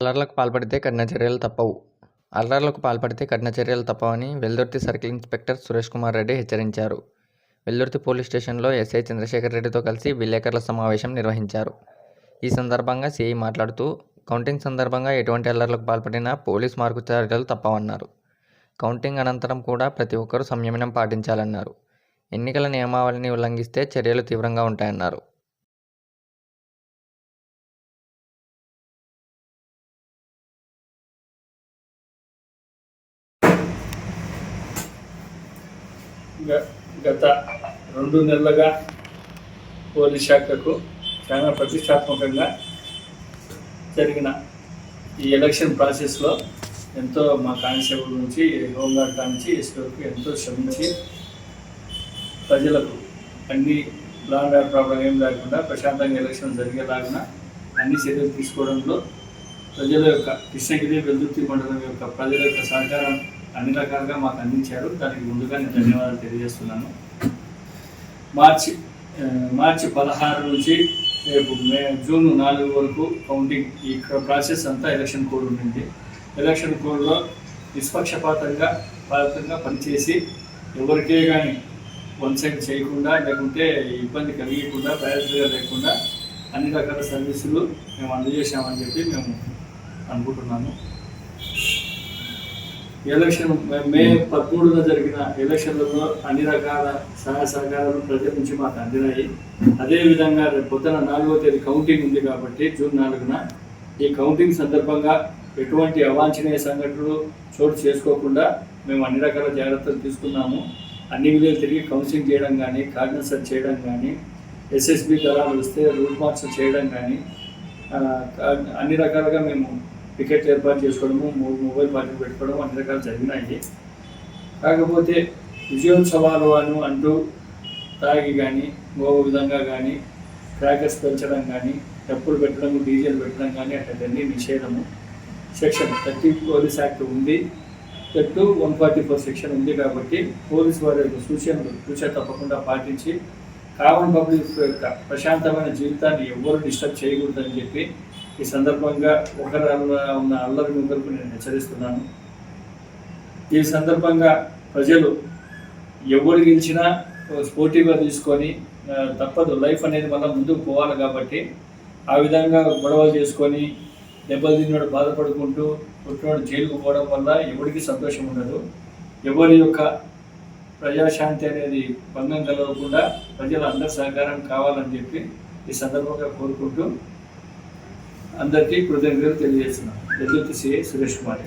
అల్లర్లకు పాల్పడితే కఠిన చర్యలు తప్పవు. అల్లర్లకు పాల్పడితే కఠిన చర్యలు తప్పవని వెల్దుర్తి సర్కిల్ ఇన్స్పెక్టర్ సురేష్ కుమార్ రెడ్డి హెచ్చరించారు. వెల్దుర్తి పోలీస్ స్టేషన్లో ఎస్ఐ చంద్రశేఖర్ రెడ్డితో కలిసి విలేకరుల సమావేశం నిర్వహించారు. ఈ సందర్భంగా సిఐ మాట్లాడుతూ కౌంటింగ్ సందర్భంగా ఎటువంటి అల్లర్లకు పాల్పడినా పోలీస్ మార్కు చర్యలు తప్పవన్నారు. కౌంటింగ్ అనంతరం కూడా ప్రతి ఒక్కరూ సంయమనం పాటించాలన్నారు. ఎన్నికల నియమావళిని ఉల్లంఘిస్తే చర్యలు తీవ్రంగా ఉంటాయన్నారు. గత రెండు నెలలుగా పోలీస్ శాఖకు చాలా ప్రతిష్టాత్మకంగా జరిగిన ఈ ఎలక్షన్ ప్రాసెస్లో ఎంతో మా కానిస్టేబుల్ నుంచి హోంగార్డ్ కానించి ఎస్పీ వరకు ఎంతో శ్రమించి ప్రజలకు అన్ని లా అండ్ ఆర్డర్ ప్రాబ్లం ఏం లేకుండా ప్రశాంతంగా ఎలక్షన్ జరిగేలాగా అన్ని చర్యలు తీసుకోవడంలో ప్రజల యొక్క కృష్ణగిరి వెల్దుర్తి మండలం యొక్క ప్రజల యొక్క సహకారం అన్ని రకాలుగా మాకు అందించారు. దానికి ముందుగా నేను ధన్యవాదాలు తెలియజేస్తున్నాను. మార్చి మార్చి పదహారు నుంచి రేపు మే జూన్ నాలుగు వరకు కౌంటింగ్ ఈ ప్రాసెస్ అంతా ఎలక్షన్ కోడ్ ఉండింది. ఎలక్షన్ కోడ్లో నిష్పక్షపాతంగా పాతంగా పనిచేసి ఎవరికే కానీ వన్ సైడ్ చేయకుండా లేకుంటే ఇబ్బంది కలిగకుండా ప్రయాసగా లేకుండా అన్ని రకాల సర్వీసులు మేము అందజేశామని చెప్పి మేము అనుకుంటున్నాము. ఎలక్షన్ మే- పదమూడున జరిగిన ఎలక్షన్లలో అన్ని రకాల సహాయ సహకారాలు ప్రజల నుంచి మాకు అందినాయి. అదేవిధంగా రేపు పొద్దున నాలుగో తేదీ కౌంటింగ్ ఉంది కాబట్టి జూన్ నాలుగున ఈ కౌంటింగ్ సందర్భంగా ఎటువంటి అవాంఛనీయ సంఘటనలు చోటు చేసుకోకుండా మేము అన్ని రకాల జాగ్రత్తలు తీసుకున్నాము. అన్ని విధులు తిరిగి కౌన్సిలింగ్ చేయడం కానీ కార్డినెన్స్ చేయడం కానీ ఎస్ఎస్బి దళాలు వస్తే రూట్ మార్క్స్ చేయడం కానీ అన్ని రకాలుగా మేము టికెట్ ఏర్పాటు చేసుకోవడము మొబైల్ పార్టీ పెట్టుకోవడం అన్ని రకాలు జరిగినాయి. కాకపోతే విజయోత్సవాలు అను అంటూ తాగి కానీ ఇంకో విధంగా కానీ క్రాకర్స్ పెంచడం కానీ డప్పులు పెట్టడం డీజేలు పెట్టడం కానీ అట్లాంటివన్నీ నిషేధము. సెక్షన్ థర్టీ పోలీస్ యాక్ట్ ఉంది. Two one forty four section ఉంది కాబట్టి పోలీస్ వారి యొక్క సూచనలు సూచన తప్పకుండా పాటించి కామన్ పబ్లిక్ యొక్క ప్రశాంతమైన జీవితాన్ని ఎవ్వరు డిస్టర్బ్ చేయకూడదని చెప్పి ఈ సందర్భంగా ఒకరి ఉన్న అల్లరి ముగ్గురికి నేను హెచ్చరిస్తున్నాను. ఈ సందర్భంగా ప్రజలు ఎవరు గెలిచినా స్పోర్టివ్గా తీసుకొని తప్పదు. లైఫ్ అనేది మనం ముందుకు పోవాలి కాబట్టి ఆ విధంగా గొడవలు చేసుకొని దెబ్బలు తిన్నాడు బాధపడుకుంటూ పుట్టినోడు జైలుకు పోవడం వల్ల ఎవరికి సంతోషం ఉండదు. ఎవరి యొక్క ప్రజాశాంతి అనేది భంగం కలగకుండా ప్రజల అందరి సహకారం కావాలని చెప్పి ఈ సందర్భంగా కోరుకుంటూ అందరికీ కృతజ్ఞతలు తెలియజేస్తున్నాను. ఎదుటి సిఐ సురేష్ కుమార్